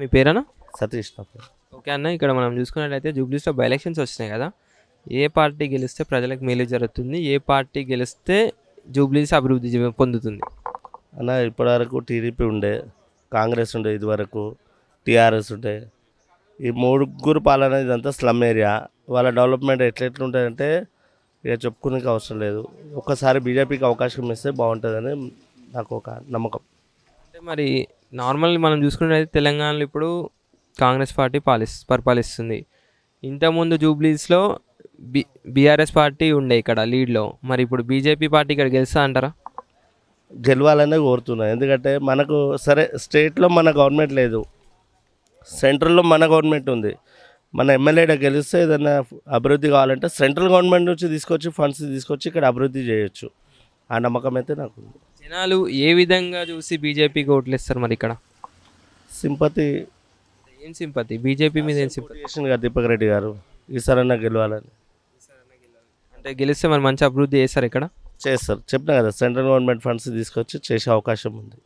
మీ పేరేనా సతీష్ నా పేరు. ఓకే అన్న ఇక్కడ మనం చూసుకున్నట్లయితే జూబ్లీస్లో బై ఎలక్షన్స్ వచ్చినాయి కదా. ఏ పార్టీ గెలిస్తే ప్రజలకు మేలు జరుగుతుంది ఏ పార్టీ గెలిస్తే జూబ్లీస్ అభివృద్ధి పొందుతుంది? అన్న ఇప్పటివరకు టీడీపీ ఉండే కాంగ్రెస్ ఉండే ఇదివరకు టీఆర్ఎస్ ఉండే. ఈ ముగ్గురు పాలన ఇదంతా స్లమ్ ఏరియా వాళ్ళ డెవలప్మెంట్ ఎట్లెట్లుంటుందంటే ఇక చెప్పుకునేకి అవసరం లేదు. ఒక్కసారి బీజేపీకి అవకాశం ఇస్తే బాగుంటుందని నాకు ఒక నమ్మకం. అంటే మరి నార్మల్ మనం చూసుకున్నట్లయితే తెలంగాణలో ఇప్పుడు కాంగ్రెస్ పార్టీ పాలిస్ పరిపాలిస్తుంది. ఇంతకుముందు జూబ్లీస్లో బి బీఆర్ఎస్ పార్టీ ఉండే ఇక్కడ లీడ్లో. మరి ఇప్పుడు బీజేపీ పార్టీ ఇక్కడ గెలుస్తా అంటారా? గెలవాలనే కోరుతున్నా. ఎందుకంటే మనకు సరే స్టేట్లో మన గవర్నమెంట్ లేదు. సెంట్రల్లో మన గవర్నమెంట్ ఉంది. మన ఎమ్మెల్యేడ గెలిస్తే ఏదైనా అభివృద్ధి కావాలంటే సెంట్రల్ గవర్నమెంట్ నుంచి తీసుకొచ్చి ఫండ్స్ తీసుకొచ్చి ఇక్కడ అభివృద్ధి చేయొచ్చు. ఆ నమ్మకం అయితే నాకు ఉంది జనాలు ఏ విధంగా చూసి బీజేపీకి ఓట్లు ఇస్తారు మరి ఇక్కడ? సింపతి. ఏం సింపతి? బీజేపీ మీద ఏం సింపతి? చేసింది దీపక్ రెడ్డి గారు ఈసారన్నా గెలవాలని. అంటే గెలిస్తే మరి మంచి అభివృద్ధి చేస్తారు ఇక్కడ? చేస్తారు. చెప్పినా కదా సెంట్రల్ గవర్నమెంట్ ఫండ్స్ తీసుకొచ్చి చేసే అవకాశం ఉంది.